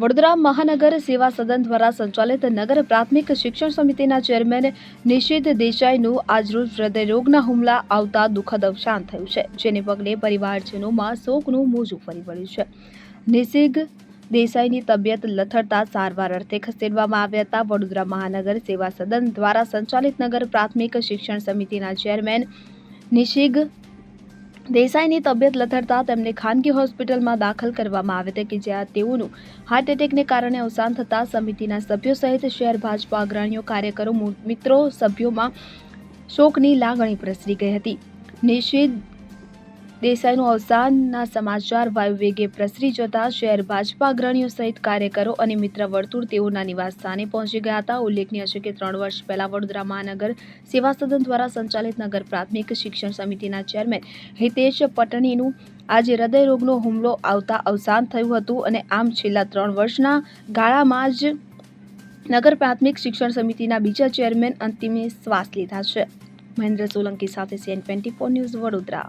વડોદરા મહાનગર સેવા સદન દ્વારા સંચાલિત નગર પ્રાથમિક શિક્ષણ સમિતિના ચેરમેન નિશિત દેસાઈનું આજરોજ હૃદયરોગના હુમલા આવતા દુઃખદ અવસાન થયું છે, જેને પગલે પરિવારજનોમાં શોકનું મોજું ફરી વળ્યું છે. નિશિગ દેસાઈની તબિયત લથડતા સારવાર અર્થે ખસેડવામાં આવ્યા હતા. વડોદરા મહાનગર સેવા સદન દ્વારા સંચાલિત નગર પ્રાથમિક શિક્ષણ સમિતિના ચેરમેન નિશિગ દેસાઈની તબિયત લથડતા તેમને ખાનગી હોસ્પિટલમાં દાખલ કરવામાં આવ્યા હતા કે જ્યાં તેઓનું હાર્ટ એટેકને કારણે અવસાન થતાં સમિતિના સભ્યો સહિત શહેર ભાજપા અગ્રણીઓ કાર્યકરો મિત્રો સભ્યોમાં શોકની લાગણી પ્રસરી ગઈ હતી. નિશિત દેસાઈનું અવસાનના સમાચાર, વાયુવેગે પ્રસરી જતા શહેર ભાજપા અગ્રણીઓ સહિત કાર્યકરો અને મિત્ર વર્તુળ તેઓના નિવાસ સ્થાને પહોંચી ગયા હતા. ઉલ્લેખનીય છે કે ત્રણ વર્ષ પહેલા વડોદરા મહાનગર સેવા સદન દ્વારા સંચાલિત નગર પ્રાથમિક શિક્ષણ સમિતિના ચેરમેન હિતેશ પટણીનું આજે હૃદયરોગનો હુમલો આવતા અવસાન થયું હતું અને આમ છેલ્લા ત્રણ વર્ષના ગાળામાં જ નગર પ્રાથમિક શિક્ષણ સમિતિના બીજા ચેરમેન અંતિમે શ્વાસ લીધા છે. મહેન્દ્ર સોલંકી સાથે CN twenty four news Vadodara.